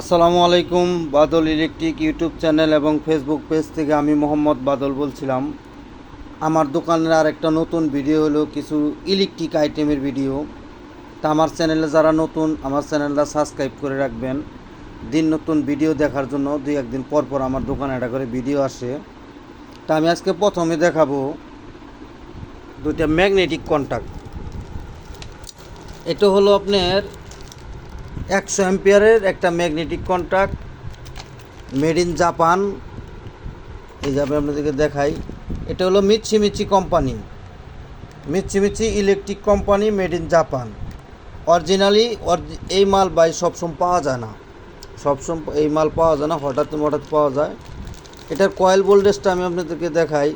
আসসালামু আলাইকুম, Badal electric YouTube channel এবং ফেসবুক পেজ থেকে আমি মোহাম্মদ বাদল বলছিলাম। আমার দোকানের আর একটা নতুন ভিডিও হলো কিছু ইলেকট্রিক আইটেমের ভিডিও। তা আমার চ্যানেলে যারা নতুন, আমার চ্যানেলটা সাবস্ক্রাইব করে রাখবেন। দিন নতুন ভিডিও দেখার জন্য দুই একদিন পর পর আমার দোকানে একটা করে ভিডিও আসে। তা আমি আজকে প্রথমে দেখাবো দুইটা ম্যাগনেটিক কন্ট্যাক্ট এটা হলো আপনার একশো অ্যাম্পিয়ারের একটা magnetic contact made in Japan. এই যাবে আপনাদেরকে দেখাই, এটা হলো মিচ্ছি মিচ্ছি কোম্পানি। মিচ্ছি মিচ্ছি electric company made in Japan. Originally এই মাল বাই সবসময় পাওয়া যায় না। সবসময় এই মাল পাওয়া যায় না, হঠাৎ হঠাৎ পাওয়া যায়। এটার কয়েল ভোল্টেজটা আমি আপনাদেরকে দেখাই।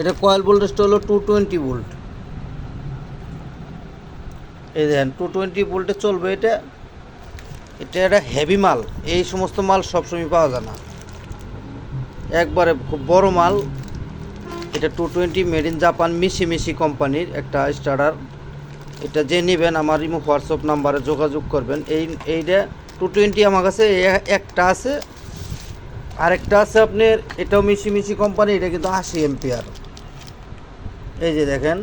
এটা কয়েল ভোল্টেজটা হলো টু টোয়েন্টি ভোল্ট। এই দেখেন টু টোয়েন্টি ভোল্টে চলবে এটা। এটা একটা হেভি মাল। এই সমস্ত মাল সবসময় পাওয়া যায় না। একবারে খুব বড় মাল। এটা two twenty made in Japan মিশি মিশি কোম্পানির একটা স্টার্টার এটা যে নেবেন আমার ইমো হোয়াটসঅ্যাপ নাম্বারে যোগাযোগ করবেন। এই, এইটা টু টোয়েন্টি আমার কাছে একটা আছে। আরেকটা আছে আপনার, এটাও মিশি মিশি কোম্পানি এটা কিন্তু আশি এম্পিয়ার এই যে দেখেন,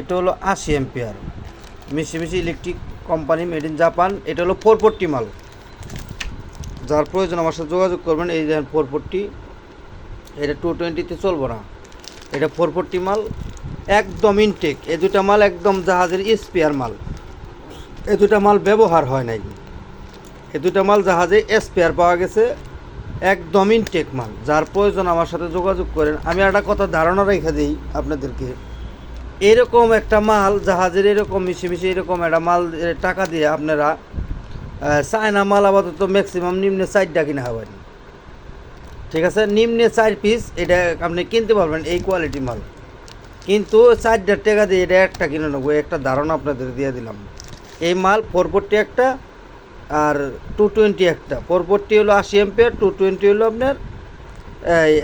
এটা হলো আশি এম্পিয়ার মিশি electric company made in Japan এটা হলো ফোর ফোরটি মাল যার প্রয়োজন আমার সাথে যোগাযোগ করবেন, এই দেখেন ফোর ফোরটি এটা টু টোয়েন্টিতে চলবো না। এটা ফোর ফোরটি মাল একদম ইনটেক এ দুটা মাল একদম জাহাজের স্পেয়ার মাল এ দুটা মাল ব্যবহার হয় নাই। এ দুটা মাল জাহাজে স্পেয়ার পাওয়া গেছে, একদম ইনটেক মাল যার প্রয়োজন আমার সাথে যোগাযোগ করেন। আমি একটা কথা ধারণা রেখে দিই আপনাদেরকে। এরকম একটা মাল, জাহাজের এরকম মিশে মিশে এরকম একটা মাল টাকা দিয়ে আপনারা চায়না মাল আপাতত ম্যাক্সিমাম নিম্নে চারটা কিনা হবেন ঠিক আছে? নিম্নে চার পিস এটা আপনি কিনতে পারবেন এই কোয়ালিটি মাল। কিন্তু চারটা টাকা দিয়ে এটা একটা কিনে নেব, একটা ধারণা আপনাদের দিয়ে দিলাম। এই মাল ফোর ফোরটি একটা আর টু টোয়েন্টি একটা। ফোর ফোরটি হলো আশি এম্পিয়ার টু টোয়েন্টি হলো আপনার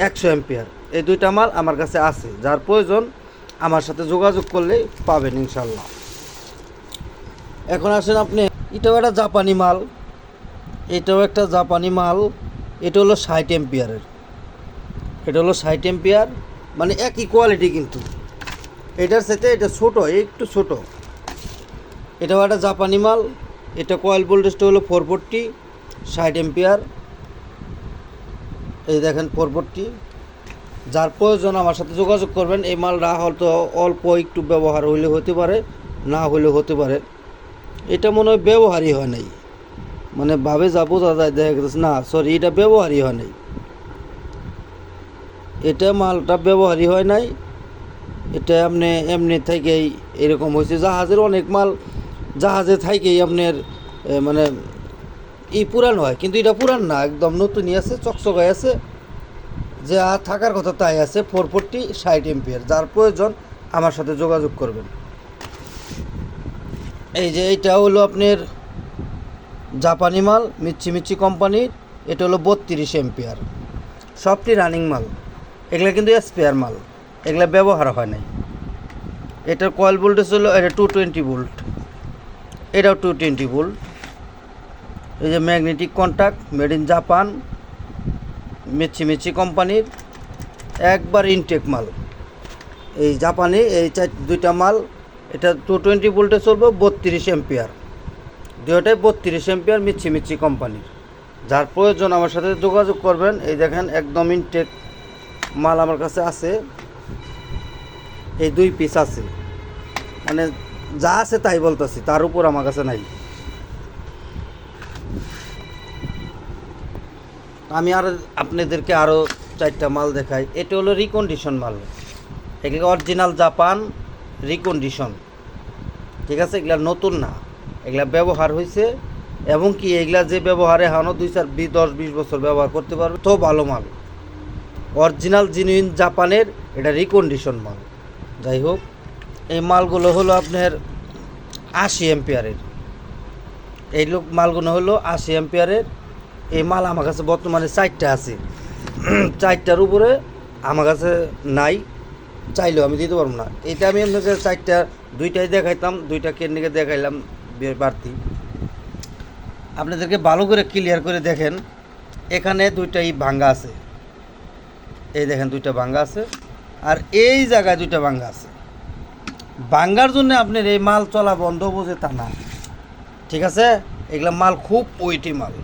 একশো এম্পিয়ার এই দুইটা মাল আমার কাছে আছে, যার প্রয়োজন আমার সাথে যোগাযোগ করলেই পাবেন ইনশাল্লাহ এখন আসেন আপনি, এটাও একটা জাপানি মাল, এটাও একটা জাপানি মাল, এটা হলো ষাট এম্পিয়ারের। এটা হলো ষাট এম্পিয়ার মানে একই কোয়ালিটি কিন্তু। এটার সাথে এটা ছোট, একটু ছোট। এটাও একটা জাপানি মাল, এটা কয়েল ভোল্টেজটা হলো ফোর ফোরটি, ষাট এম্পিয়ার। এই দেখেন ফোর ফোরটি। যার প্রয়োজন আমার সাথে যোগাযোগ করবেন। এই মালটা হয়তো অল্প একটু ব্যবহার হইলে হতে পারে, না হলে হতে পারে। এটা মনে হয় ব্যবহারই হয় নাই। মানে ভাবে যা বোঝা যায় দেখা গেছে, না সরি এটা ব্যবহারই হয় নাই। এটা মালটা ব্যবহারই হয় নাই। এটা আপনি এমনি থেকেই এরকম হয়েছে। জাহাজের অনেক মাল জাহাজে থাকেই আপনার মানে ই পুরান হয়। কিন্তু এটা পুরান না, একদম নতুনই আছে চকচকায় আছে। যে থাকার কথা তাই আছে ফোর ফোরটি ষাট এম্পিয়ার। যার প্রয়োজন আমার সাথে যোগাযোগ করবেন। এই যে এইটা হলো আপনার জাপানি মাল, মিচ্ছি মিচ্ছি কোম্পানির এটা হলো বত্রিশ এম্পিয়ার। সবটি রানিং মাল। এগুলো কিন্তু স্পেয়ার মাল। এগুলো ব্যবহার হয় নাই। এটার কয়েল ভোল্টেজ হলো, এটা টু টোয়েন্টি ভোল্ট এটাও টু টোয়েন্টি ভোল্ট এই যে magnetic contact made in Japan মিচ্ছি কোম্পানির একবার ইনটেক মাল। এই জাপানি এই চার, দুইটা মাল, এটা টু টোয়েন্টি ভোল্টে চলবে বত্রিশ এম্পিয়ার দুটোটাই বত্রিশ এম্পিয়ার মিচ্ছি মিচ্ছি কোম্পানির। যার প্রয়োজন আমার সাথে যোগাযোগ করবেন। এই দেখেন একদম ইনটেক মাল আমার কাছে আছে। এই দুই পিস আছে। মানে যা আছে তাই বলতেছি, তার উপর আমার কাছে নাই। আমি আর আপনাদেরকে আরও চারটা মাল দেখাই। এটা হলো রিকন্ডিশন মাল। এগুলো অরিজিনাল জাপান রিকন্ডিশন ঠিক আছে? এগুলা নতুন না। এগুলা ব্যবহার হয়েছে এবং কি এগুলা যে ব্যবহারে হানো দুই চার বিশ দশ, বিশ বছর ব্যবহার করতে পারবে, তো ভালো মাল। অরিজিনাল জিনুইন জাপানের এটা রিকন্ডিশন মাল। যাই হোক, এই মালগুলো হলো আপনার আশি এম্পিয়ারের এই লোক মালগুলো হলো আশি এম্পিয়ারের এই মাল আমার কাছে বর্তমানে চারটা আছে। চারটার উপরে আমার কাছে নাই, চাইলেও আমি দিতে পারব না। এটা আমি আপনাকে চারটা, দুইটাই দেখাইতাম, দুইটা কেন্দ্রিকে দেখাইলাম বাড়তি। আপনাদেরকে ভালো করে ক্লিয়ার করে দেখেন, এখানে দুইটাই ভাঙ্গা আছে। এই দেখেন দুইটা ভাঙ্গা আছে, আর এই জায়গায় দুইটা ভাঙ্গা আছে। ভাঙ্গার জন্য আপনার এই মাল চলা বন্ধ বোঝে তা না। ঠিক আছে? এগুলা মাল খুব ওয়েটি মাল।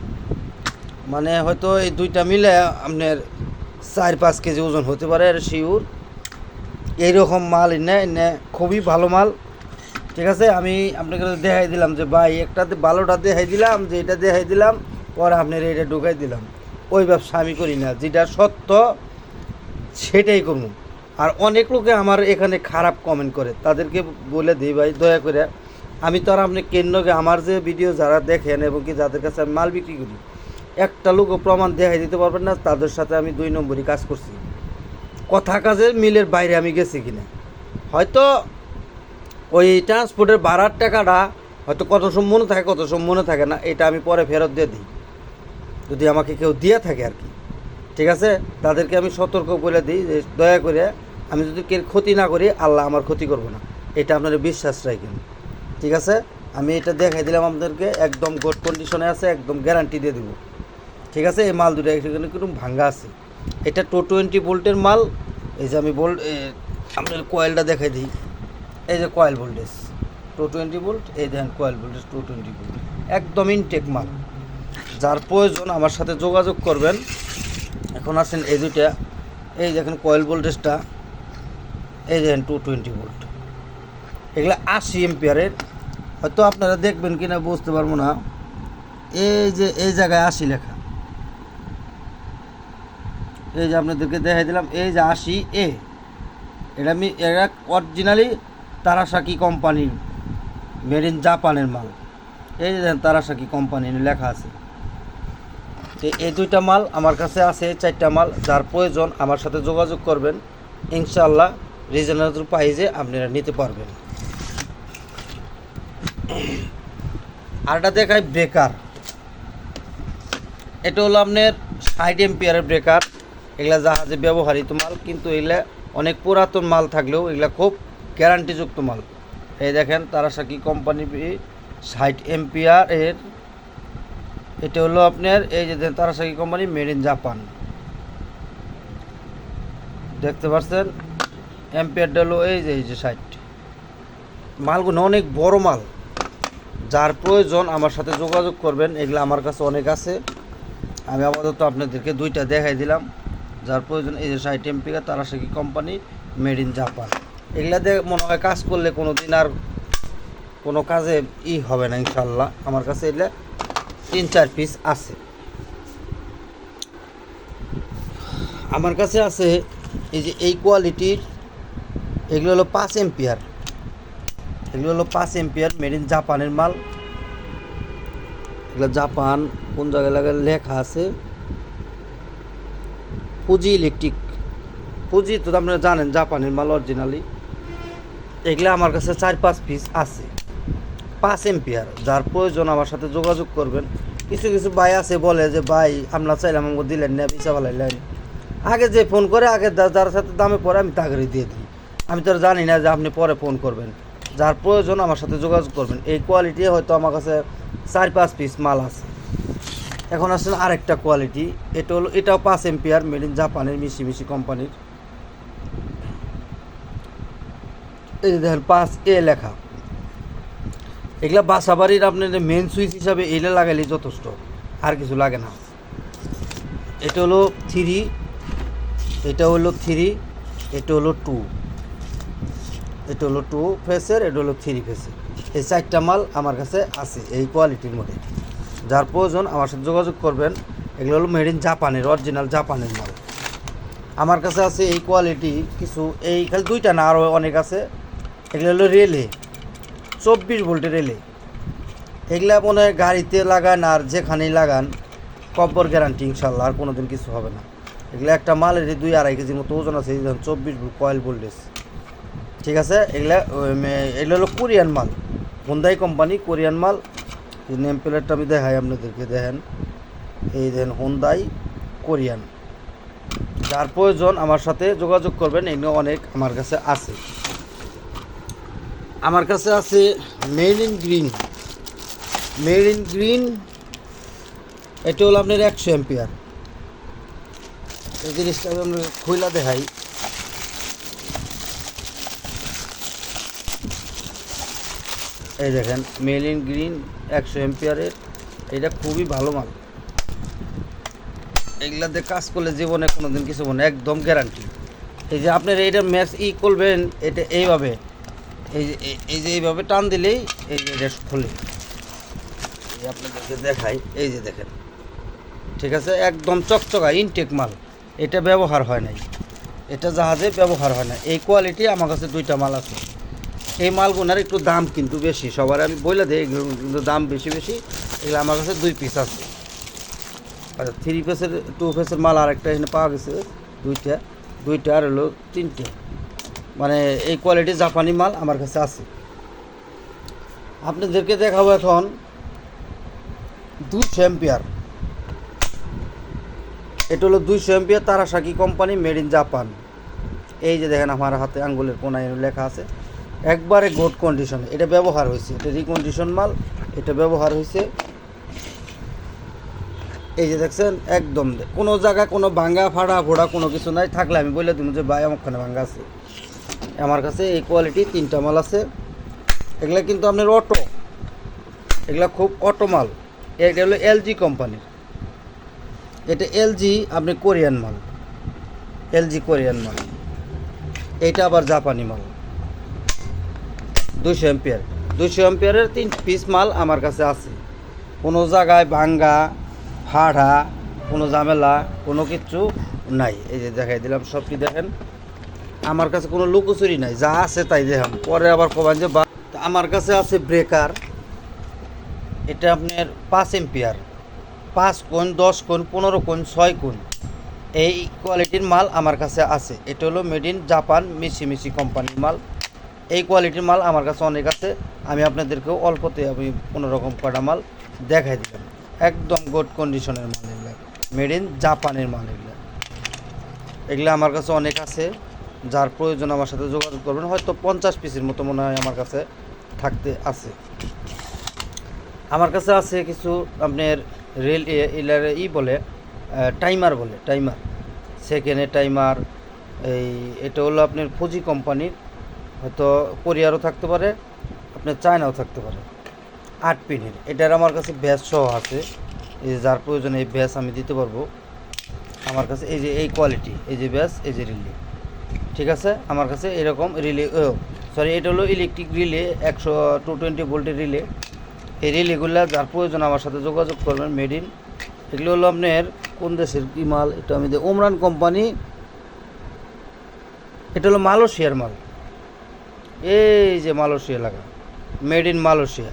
মানে হয়তো এই দুইটা মিলে আপনার চার পাঁচ কেজি ওজন হতে পারে আর শিউর। এইরকম মাল এনে এনে খুবই ভালো মাল। ঠিক আছে, আমি আপনাকে দেখাই দিলাম যে ভাই একটাতে ভালোটা দেখাই দিলাম, যে এটা দেখাই দিলাম, পরে আপনার এটা ঢুকাই দিলাম। ওই ব্যবসা আমি করি না, যেটা সত্য সেটাই করব। আর অনেক লোকে আমার এখানে খারাপ কমেন্ট করে, তাদেরকে বলে দিই ভাই, দয়া করে। আমি তো আর আপনি কেন্দ্রকে, আমার যে ভিডিও যারা দেখেন এবং কি যাদের কাছে আমি মাল বিক্রি করি একটা লোকও প্রমাণ দেখাই দিতে পারবেন না, তাদের সাথে আমি দুই নম্বরই কাজ করছি। কথা কাজের মিলের বাইরে আমি গেছি কিনা। হয়তো ওই ট্রান্সপোর্টের ভাড়ার টাকাটা হয়তো কত সময় মনে থাকে, কত সময় মনে থাকে না, এটা আমি পরে ফেরত দিয়ে দিই। যদি আমাকে কেউ দিয়ে থাকে আর কি। ঠিক আছে? তাদেরকে আমি সতর্ক করে দিই যে, দয়া করে আমি যদি কেউ ক্ষতি না করি, আল্লাহ আমার ক্ষতি করব না। এটা আপনারা বিশ্বাস রাখেন। ঠিক আছে? আমি এটা দেখাই দিলাম আপনাদেরকে, একদম গুড কন্ডিশনে আছে, একদম গ্যারান্টি দিয়ে দেবো। ঠিক আছে? এই মাল দুটো এখানে কিন্তু ভাঙ্গা আছে। এটা টু টোয়েন্টি ভোল্টের মাল। এই যে আমি বোল্ট আপনার কয়েলটা দেখাই দিই। এই যে coil voltage two twenty volt, এই দেখেন coil voltage two twenty volt. একদম ইনটেক মাল। যার প্রয়োজন আমার সাথে যোগাযোগ করবেন। এখন আসেন এই দুইটা। এই দেখেন কয়েল ভোল্টেজটা এই দেখেন টু টোয়েন্টি ভোল্ট। এগুলো আশি এম্পিয়ারের হয়তো আপনারা দেখবেন কিনা, বুঝতে পারব না। এই যে, এই জায়গায় আশি লেখা। এই যে আপনাদেরকে দেখাই দিলাম, এই যে আশি এ। এটা আমি এরা অরিজিনালি তারাসাকি কোম্পানির মেড ইন জাপানের মাল। এই যে তারাসাকি কোম্পানির লেখা আছে। তো এই দুইটা মাল আমার কাছে আছে চারটা মাল। যার প্রয়োজন আমার সাথে যোগাযোগ করবেন। ইনশাল্লাহ রিজনেবল প্রাইজে আপনারা নিতে পারবেন। আর আরটা দেখায় ব্রেকার এটা হলো আপনার ষাট এম্পিয়ারের ব্রেকার এগুলা জাহাজে ব্যবহৃত মাল, কিন্তু এগুলা অনেক পুরাতন মাল থাকলেও এগুলা খুব গ্যারান্টিযুক্ত মাল। এই দেখেন তারাসাকি কোম্পানি ষাট এম্পিয়ার এর, এটা হলো আপনার, এই যে Terasaki company made in Japan. দেখতে পাচ্ছেন এম্পিয়ারটা হলো এই যে এই যে ষাট। মালগুলো অনেক বড় মাল। যার প্রয়োজন আমার সাথে যোগাযোগ করবেন, এগুলো আমার কাছে অনেক আছে। আমি আপাতত আপনাদেরকে দুইটা দেখাই দিলাম। যার প্রয়োজন এই যে ষাট এমপিকা Terasaki company made in Japan এগুলা দিয়ে মনে হয় কাজ করলে কোনো দিন আর কোনো কাজে ই হবে না ইনশাল্লাহ আমার কাছে এগুলা তিন, চার পিস আছে। আমার কাছে আছে এই যে এই কোয়ালিটির এগুলো হলো পাঁচ এম্পিয়ার এগুলো হলো পাঁচ এম্পিয়ার মেড ইন জাপানের মাল। এগুলো জাপান কোন জায়গায় লেখা আছে। ফুজি ইলেকট্রিক ফুজি তো আপনারা জানেন জাপানের মাল অরিজিনালি এগুলো আমার কাছে চার পাঁচ পিস আছে। পাঁচ এম্পিয়ার যার প্রয়োজন আমার সাথে যোগাযোগ করবেন। কিছু কিছু ভাই আছে বলে যে, ভাই আপনার চাইলাম আমাকে দিলেন না বিচা ফেলাইলেন আগে যে ফোন করে, আগে যার সাথে দামে পরে আমি তাগেরই দিয়ে দিই। আমি তো জানি না যে আপনি পরে ফোন করবেন। যার প্রয়োজন আমার সাথে যোগাযোগ করবেন। এই কোয়ালিটি হয়তো আমার কাছে চার পাঁচ পিস মাল আছে। এখন আসলে আরেকটা কোয়ালিটি এটা হলো, এটাও পাঁচ এম্পিয়ার মেড ইন জাপানের মিশি মিশি কোম্পানির এই দেখেন, পাঁচ এ লেখা। এগুলা বাসা বাড়ির আপনার মেন সুইচ হিসাবে এইটা লাগাইলে যথেষ্ট, আর কিছু লাগে না। এটা হলো থ্রি এটা হলো থ্রি এটা হলো টু এটা হলো টু ফেসের এটা হলো থ্রি ফেসের এই চারটা মাল আমার কাছে আছে, এই কোয়ালিটির মধ্যে। যার প্রয়োজন, আমার সাথে যোগাযোগ করবেন। এগুলো হলো মেড ইন জাপানের অরিজিনাল জাপানের মাল আমার কাছে আছে এই কোয়ালিটি কিছু, এই খালি দুইটা না আরও অনেক আছে। এগুলো হলো রেলে চব্বিশ ভোল্টের রেলে এগুলা মনে হয় গাড়িতে লাগান আর যেখানেই লাগান, কব্বর গ্যারান্টি ইনশাল্লাহ আর কোনো দিন কিছু হবে না। এগুলো একটা মালের দুই আড়াই কেজির মতো ওজন আছে চব্বিশ কয়েল ভোল্টেজ ঠিক আছে? এগুলা এগুলো হলো কোরিয়ান মাল। হুন্দাই কোম্পানি কোরিয়ান মাল। এই নেম প্লেটটা আমি দেখাই আপনাদেরকে, দেখেন। এই দেখেন হুন্দাই কোরিয়ান যার প্রয়োজন আমার সাথে যোগাযোগ করবেন এগুলো অনেক আমার কাছে আছে। আমার কাছে আছে made in green made in green এটা হলো আপনার একশো এম্পিয়ার এই জিনিসটা আমি আমরা খুইলা দেখাই। এই দেখেন মেল ইন গ্রিন একশো এম্পিয়ারের, এটা খুবই ভালো মাল। এগুলাতে কাজ করলে জীবনে কোনোদিন কিছু মনে একদম গ্যারান্টি এই যে আপনার এইটা ম্যাচ ই করবেন এটা এইভাবে, এই যে, এই- যে এইভাবে টান দিলেই এই যে এটা খুলে। আপনাদেরকে দেখাই, এই যে দেখেন। ঠিক আছে? একদম চকচকা ইনটেক মাল। এটা ব্যবহার হয় নাই। এটা জাহাজে ব্যবহার হয় না এই কোয়ালিটি আমার কাছে দুইটা মাল আছে। এই মালগুনার একটু দাম কিন্তু বেশি। সবার আমি বলে দিই কিন্তু দাম বেশি বেশি। এগুলো আমার কাছে দুই পিস আছে। আচ্ছা থ্রি পিসের টু পিসের মাল আরেকটা এখানে পাওয়া গেছে, দুইটা দুইটা আর হলো তিনটে। মানে এই কোয়ালিটির জাপানি মাল আমার কাছে আছে। আপনাদেরকে দেখাবো এখন দুশো এম্পিয়ার এটা হলো দুইশো ampere Terasaki company made in Japan এই যে দেখেন আমার হাতে আঙ্গুলের কোনায় লেখা আছে। একবারে গুড কন্ডিশন এটা ব্যবহার হয়েছে, এটা রিকন্ডিশন মাল, এটা ব্যবহার হয়েছে। এই যে দেখছেন, একদম কোনো জায়গায় কোনো ভাঙ্গা ফাড়া ফোড়া কোনো কিছু নাই, থাকলে আমি বলে দিন যে ভাই, আমারখানে ভাঙ্গা আছে। আমার কাছে এই কোয়ালিটি তিনটা মাল আছে। এগুলা কিন্তু আপনার অটো এগুলা খুব অটো মাল। এটা হলো এলজি কোম্পানির এটা এলজি আপনি কোরিয়ান মাল। এলজি কোরিয়ান মাল। এইটা আবার জাপানি মাল। দুশো এম্পিয়ার দুশো এম্পিয়ারের তিন পিস মাল আমার কাছে আছে। কোনো জায়গায় ভাঙ্গা, ফাড়া, কোনো ঝামেলা, কোনো কিচ্ছু নাই। এই যে দেখাই দিলাম সবটি দেখেন? আমার কাছে কোনো লুকোচুরি নাই, যা আছে তাই দেখাম পরে আবার কবেন যে বা আমার কাছে আছে ব্রেকার এটা আপনার পাঁচ এম্পিয়ার পাঁচ কোন দশ কোন পনেরো কোন ছয় কোন এই কোয়ালিটির মাল আমার কাছে আছে। এটা হলো মেড ইন জাপান মিশি মিশি কোম্পানির মাল। এই কোয়ালিটির মাল আমার কাছে অনেক আছে। আমি আপনাদেরকেও অল্পতে আমি কোনো রকম কটা মাল দেখাই দিলাম। একদম গুড কন্ডিশনের মাল এগুলো। মেড ইন জাপানের মাল এগুলো। এগুলো আমার কাছে অনেক আছে। যার প্রয়োজন আমার সাথে যোগাযোগ করবেন। হয়তো পঞ্চাশ পিসের মতো মনে হয় আমার কাছে থাকতে আছে। আমার কাছে আছে কিছু আপনার রেল ইলার ই বলে টাইমার বলে টাইমার সেকেন্ডে টাইমার এই, এটা হলো আপনার ফুজি কোম্পানির হয়তো কোরিয়ারও থাকতে পারে, আপনার চায়নাও থাকতে পারে। আট পিনের, এটার আমার কাছে ব্যাস সহ আছে। এই যার প্রয়োজন এই ব্যাস আমি দিতে পারব। আমার কাছে এই যে এই কোয়ালিটি, এই যে ব্যাস, এই যে রিলে। ঠিক আছে? আমার কাছে এরকম রিলে সরি, এটা হলো ইলেকট্রিক রিলে, একশো টু টোয়েন্টি ভোল্টের রিলে। এই রিলেগুলো যার প্রয়োজন আমার সাথে যোগাযোগ করবেন মেড ইন এগুলো হলো আপনার কোন দেশের কি মাল, এটা আমি ওমরান কোম্পানি, এটা হলো মালয়েশিয়ার মাল। এই যে মালয়েশিয়া লাগা মেড ইন মালয়েশিয়া।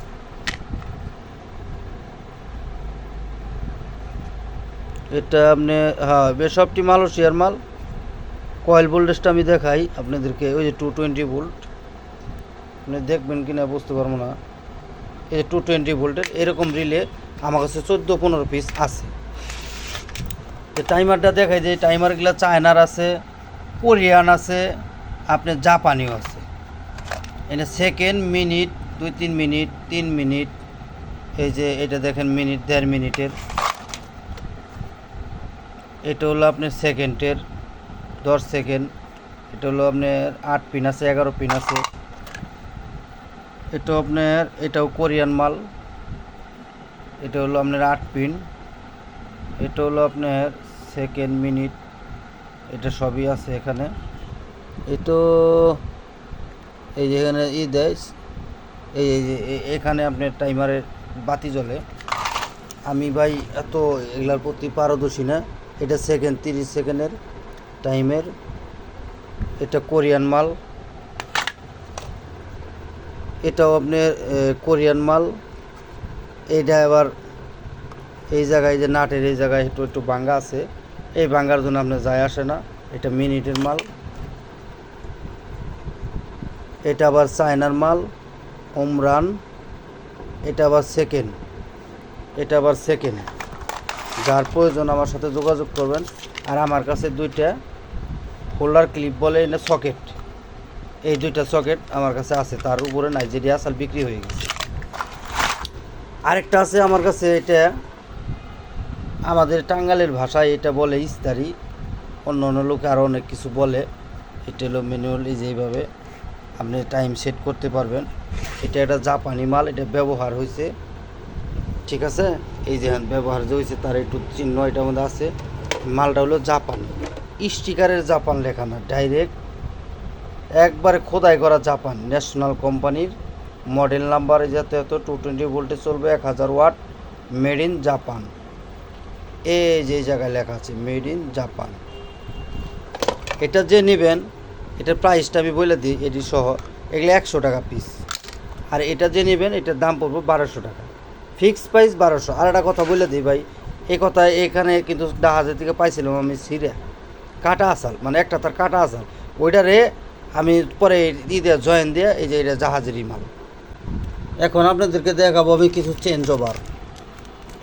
এটা আপনি হ্যাঁ বেসবটি মালয়েশিয়ার মাল। কয়েল ভোল্টেজটা আমি দেখাই আপনাদেরকে, ওই যে টু টোয়েন্টি ভোল্ট আপনি দেখবেন কি না বুঝতে পারব না। এই যে টু টোয়েন্টি ভোল্টের এরকম রিলে আমার কাছে চোদ্দ পনেরো পিস আছে। টাইমারটা দেখাই যে টাইমারগুলো চায়নার আছে, কোরিয়ান আছে, আপনি জাপানিও আছে। এটা সেকেন্ড মিনিট দুই তিন মিনিট তিন মিনিট এই যে এটা দেখেন মিনিট দেড় মিনিটের এটা হলো আপনার সেকেন্ডের দশ সেকেন্ড এটা হলো আপনার আট পিন আছে, এগারো পিন আছে। এটা আপনার, এটাও কোরিয়ান মাল। এটা হলো আপনার আট পিন এটা হলো আপনার সেকেন্ড মিনিট এটা সবই আছে এখানে। এটো এই যে এখানে ই দেয়, এই এখানে আপনার টাইমারের বাতি জ্বলে। আমি ভাই এত এগুলার প্রতি পারদর্শী না। এটা সেকেন্ড তিরিশ সেকেন্ডের টাইমের এটা কোরিয়ান মাল। এটাও আপনার কোরিয়ান মাল। এইটা আবার এই জায়গায় যে নাটের এই জায়গায় একটু একটু ভাঙ্গা আছে। এই ভাঙ্গার জন্য আপনার যায় আসে না। এটা মিনিটের মাল। এটা আবার চায়নার মাল ওমরান এটা আবার সেকেন্ড, এটা আবার সেকেন্ড। যার প্রয়োজন আমার সাথে যোগাযোগ করবেন। আর আমার কাছে দুইটা হোল্ডার ক্লিপ বলে না, সকেট। এই দুইটা সকেট আমার কাছে আছে, তার উপরে নাইজেরিয়া আসাল বিক্রি হয়ে গেছে। আরেকটা আছে আমার কাছে, এটা আমাদের টাঙ্গালের ভাষায় এটা বলে ইস্তারি। অন্য অন্য লোকে আরও অনেক কিছু বলে। এটা হলো ম্যানুয়াল এই যেভাবে আপনি টাইম সেট করতে পারবেন। এটা একটা জাপানি মাল, এটা ব্যবহার হয়েছে ঠিক আছে? এই যে ব্যবহার যে হয়েছে তার একটু চিহ্ন এটার মধ্যে আছে। মালটা হলো জাপান। স্টিকারের জাপান লেখা না ডাইরেক্ট একবারে খোদাই করা জাপান ন্যাশনাল কোম্পানির মডেল নাম্বার যাতে এত টু টোয়েন্টি ভোল্টে চলবে, এক হাজার ওয়াট মেড ইন জাপান এই যে জায়গায় লেখা আছে মেড ইন জাপান এটা যে নেবেন এটার প্রাইসটা আমি বলে দিই, এটি সহ, এগুলো একশো টাকা পিস আর এটা যে নেবেন, এটার দাম পড়বে বারোশো টাকা। ফিক্স প্রাইস বারোশো। আর একটা কথা বলে দিই ভাই এই কথা এখানে কিন্তু জাহাজের থেকে পাইছিলাম আমি সিরে কাটা আসাল মানে একটা তার কাটা আসাল। ওইটারে আমি পরে ঈদে জয়েন দিয়ে এই যে এটা জাহাজেরই মাল। এখন আপনাদেরকে দেখাবো আমি কিছু চেঞ্জ ওভার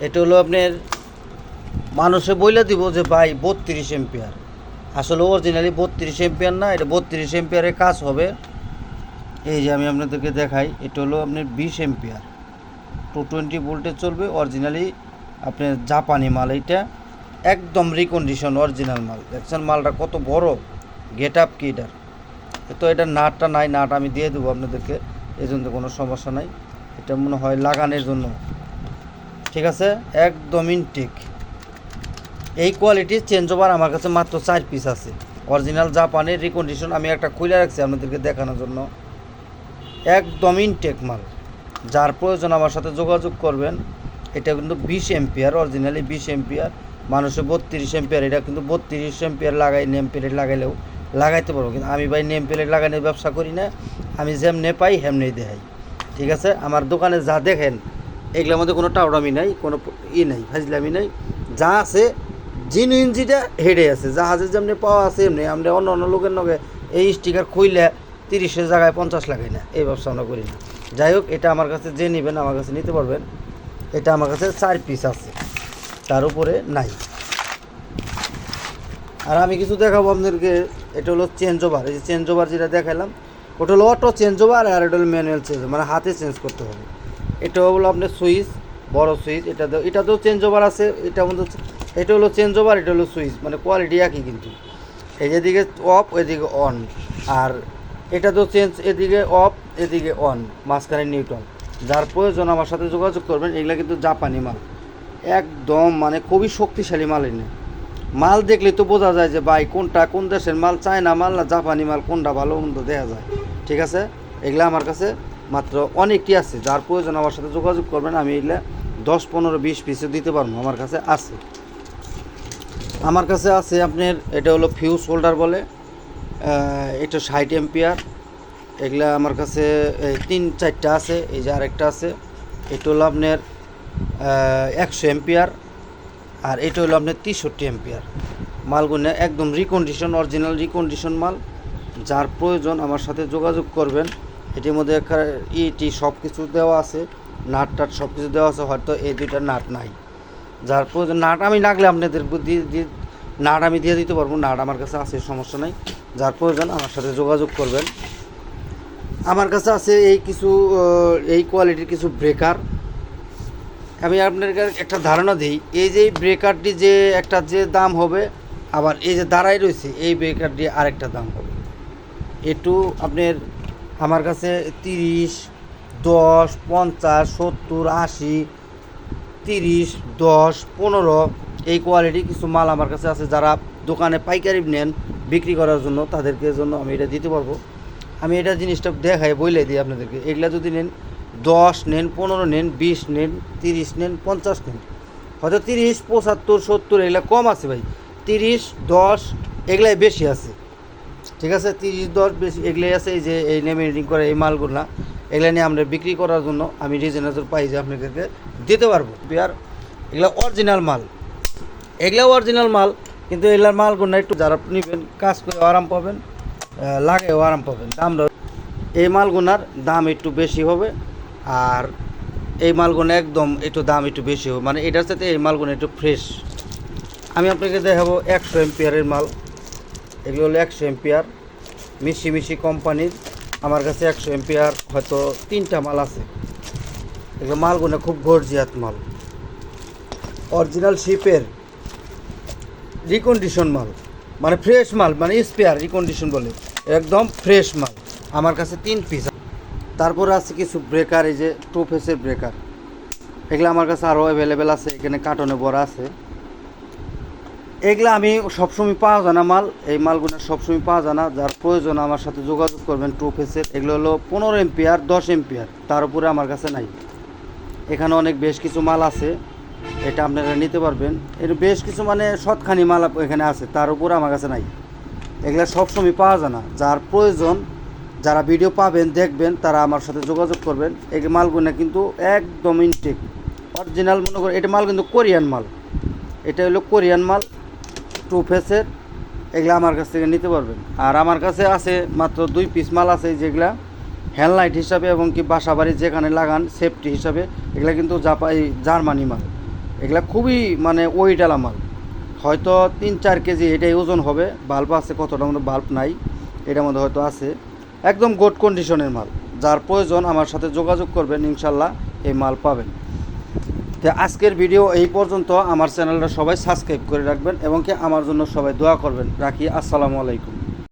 এটা হলো আপনার, মানুষে বইলে দিব যে ভাই বত্রিশ এম্পিয়ার আসলে অরিজিনালি বত্রিশ এম্পিয়ার না, এটা বত্রিশ এম্পিয়ারের কাজ হবে। এই যে আমি আপনাদেরকে দেখাই, এটা হলো আপনার বিশ এম্পিয়ার টু টোয়েন্টি ভোল্টে চলবে অরিজিনালি আপনার জাপানি মাল এইটা। একদম রিকন্ডিশন অরিজিনাল মাল। দেখছেন মালটা কত বড়? গেট আপ কি এটার তো এটা নাটটা নাই, নাট আমি দিয়ে দেবো আপনাদেরকে। এই জন্য কোনো সমস্যা নাই। এটা মনে হয় লাগানোর জন্য। ঠিক আছে? একদম ইনটেক এই কোয়ালিটির চেঞ্জ ওভার আমার কাছে মাত্র চার পিস আছে। অরিজিনাল জাপানের রিকন্ডিশন আমি একটা খুলে রাখছি আপনাদেরকে দেখানোর জন্য। একদম ইনটেক মাল। যার প্রয়োজন আমার সাথে যোগাযোগ করবেন, এটা কিন্তু বিশ এম্পিয়ার অরিজিনালি বিশ এম্পিয়ার মানুষে বত্রিশ এম্পিয়ার এটা কিন্তু বত্রিশ এম্পিয়ার লাগাই নেম প্লেট লাগাইলেও লাগাইতে পারব। কিন্তু আমি ভাই নেম প্লেট লাগানোর ব্যবসা করি না, আমি যেমনে পাই হেমনেই দেখাই। ঠিক আছে? আমার দোকানে যা দেখেন, এগুলোর মধ্যে কোনো টাউডামি নাই, কোনো ই নাই, ফাজলামি নাই। যা আছে জিনুইন যেটা হেডে আছে, জাহাজের যেমনি পাওয়া আছে, এমনি আমরা অন্য অন্য লোকের নগে এই স্টিকার খুইলে তিরিশের জায়গায় পঞ্চাশ লাগাই না, এই ব্যবসা আমরা করি না। যাই হোক, এটা আমার কাছে যে নেবেন, আমার কাছে নিতে পারবেন। এটা আমার কাছে চার পিস আছে, তার উপরে নাই। আর আমি কিছু দেখাবো আপনাদেরকে, এটা হলো চেঞ্জ ওভার এই যে চেঞ্জ ওভার যেটা দেখালাম ওটা হলো অটো চেঞ্জ ওভার আর এটা হলো ম্যানুয়াল চেঞ্জ মানে হাতে চেঞ্জ করতে হবে। এটা হলো আপনার সুইচ, বড় সুইচ, এটা এটাতেও চেঞ্জ ওভার আছে এটা মধ্যে এটা হলো চেঞ্জ ওভার এটা হলো সুইচ মানে কোয়ালিটি একই কিন্তু। এই যেদিকে অফ এদিকে অন আর এটা তো চেঞ্জ এদিকে অফ এদিকে অন মাঝখানে নিউটন যার প্রয়োজন, আমার সাথে যোগাযোগ করবেন, এগুলো কিন্তু জাপানি মাল। একদম মানে খুবই শক্তিশালী মাল এনে। মাল দেখলে তো বোঝা যায় যে, ভাই, কোনটা, কোন দেশের মাল, চায়না মাল না জাপানি মাল, কোনটা ভালো মন্দ দেখা যায়। ঠিক আছে? এগুলো আমার কাছে মাত্র অনেকটি আছে। যার প্রয়োজন, আমার সাথে যোগাযোগ করবেন, আমি এগুলো দশ, পনেরো, বিশ পিসে দিতে পারব, আমার কাছে আছে। আমার কাছে আছে আপনার, এটা হলো ফিউজ হোল্ডার বলে এটা ষাট এম্পিয়ার এগুলা আমার কাছে তিন চারটা আছে, এই যে আরেকটা আছে, এটা হলো আপনার একশো এম্পিয়ার আর এটা হলো আপনার তেষট্টি এম্পিয়ার মালগুলো একদম রিকন্ডিশন অরিজিনাল রিকন্ডিশন মাল, যার প্রয়োজন আমার সাথে যোগাযোগ করবেন। এটির মধ্যে ইটি সব কিছু দেওয়া আছে, নাট টাট সব কিছু দেওয়া আছে, হয়তো এই দুইটা নাট নাই। যার প্রয়োজন, নাট আমি লাগলে আপনাদের নাট আমি দিয়ে দিতে পারব, নাট আমার কাছে আছে, সমস্যা নাই। যার প্রয়োজন আমার সাথে যোগাযোগ করবেন। আমার কাছে আছে এই কিছু এই কোয়ালিটির কিছু ব্রেকার। আমি আপনাকে একটা ধারণা দিই, এই যে ব্রেকারটি যে একটা যে দাম হবে, আবার এই যে দাঁড়াই রয়েছে, এই ব্রেকারটি আরেকটা দাম হবে। একটু আপনার আমার কাছে তিরিশ, দশ, পঞ্চাশ, সত্তর, আশি তিরিশ, দশ, পনেরো, এই কোয়ালিটি কিছু মাল আমার কাছে আছে যারা দোকানে পাইকারি নেন, বিক্রি করার জন্য তাদেরকে জন্য আমি এটা দিতে পারব। আমি এটা জিনিসটা দেখাই বলে দিই আপনাদেরকে। এগুলা যদি নেন, দশ নেন, পনেরো নেন, বিশ নেন, তিরিশ নেন, পঞ্চাশ নেন। হয়তো তিরিশ, পঁচাত্তর, সত্তর এগুলা কম আছে ভাই। তিরিশ, দশ এগুলাই বেশি আছে। ঠিক আছে? তিরিশ, দশ বেশি এগুলাই আছে, এই যে এই নেমে রিডিং করে এই মালগুলা। এগুলা নিয়ে আমরা বিক্রি করার জন্য আমি রিজনেবল পাই যে আপনাদেরকে দিতে পারব। আর এগুলা অরিজিনাল মাল। এগুলা অরিজিনাল মাল, কিন্তু এগুলার মালগুলো একটু যারা নেবেন, কাজ করে আরাম পাবেন লাগেও আরাম পাবেন। দামটা এই মালগুনার দাম একটু বেশি হবে, আর এই মালগুলো একদম একটু দাম একটু বেশি হবে। মানে এটার সাথে এই মালগুলো একটু ফ্রেশ আমি আপনাকে দেখাবো একশো এম্পিয়ারের মাল। এগুলো হলো একশো এম্পিয়ার মিশি মিশি কোম্পানির আমার কাছে একশো এম্পিয়ার হয়তো তিনটা মাল আছে। এগুলো মালগুলো খুব গর্জিয়াত মাল। অরিজিনাল শিপের রিকন্ডিশন মাল। মানে ফ্রেশ মাল মানে স্পেয়ার রিকন্ডিশন বলে। একদম ফ্রেশ মাল। আমার কাছে তিন পিস তারপরে আছে কিছু ব্রেকার এই যে টু ফেসের ব্রেকার এগুলো আমার কাছে আরও অ্যাভেলেবেল আছে। এখানে কার্টনে বড় আছে। এগুলো আমি সবসময় পাওয়া যায় না মাল। এই মালগুলো সবসময় পাওয়া যায় না। যার প্রয়োজন আমার সাথে যোগাযোগ করবেন টু ফেসের। এগুলো হলো পনেরো এম্পিয়ার দশ এম্পিয়ার তার উপরে আমার কাছে নাই। এখানে অনেক বেশ কিছু মাল আছে। এটা আপনারা নিতে পারবেন। এর বেশ কিছু মানে সৎখানি মাল এখানে আছে। তার উপরে আমার কাছে নাই। এগুলো সবসময় পাওয়া যায় না। যার প্রয়োজন, যারা ভিডিও পাবেন, দেখবেন, তারা আমার সাথে যোগাযোগ করবেন। এই মালগুলো কিন্তু একদম ইনটেক অরিজিনাল মনে করেন, এটা মাল কিন্তু কোরিয়ান মাল। এটা হলো কোরিয়ান মাল। টু ফেসের এগুলো আমার কাছ থেকে নিতে পারবেন। আর আমার কাছে আছে মাত্র দুই পিস মাল আছে যেগুলা। হেডলাইট হিসাবে এবং কি বাসা বাড়ি যেখানে লাগান সেফটি হিসাবে, এগুলা কিন্তু জাপাই জার্মানি মাল। এগুলা খুবই মানে ওয়েটালা মাল। হয়তো তিন চার কেজি এটাই ওজন হবে বাল্ব আছে কতটা মতো বাল্ব নাই, এটার মধ্যে হয়তো আছে। একদম গুড কন্ডিশনের মাল। যার প্রয়োজন আমার সাথে যোগাযোগ করবেন, ইনশাল্লাহ এই মাল পাবেন। তো আজকের ভিডিও এই পর্যন্ত। আমার চ্যানেলটা সবাই সাবস্ক্রাইব করে রাখবেন এবং কি আমার জন্য সবাই দোয়া করবেন। রাখি। আসসালামু আলাইকুম।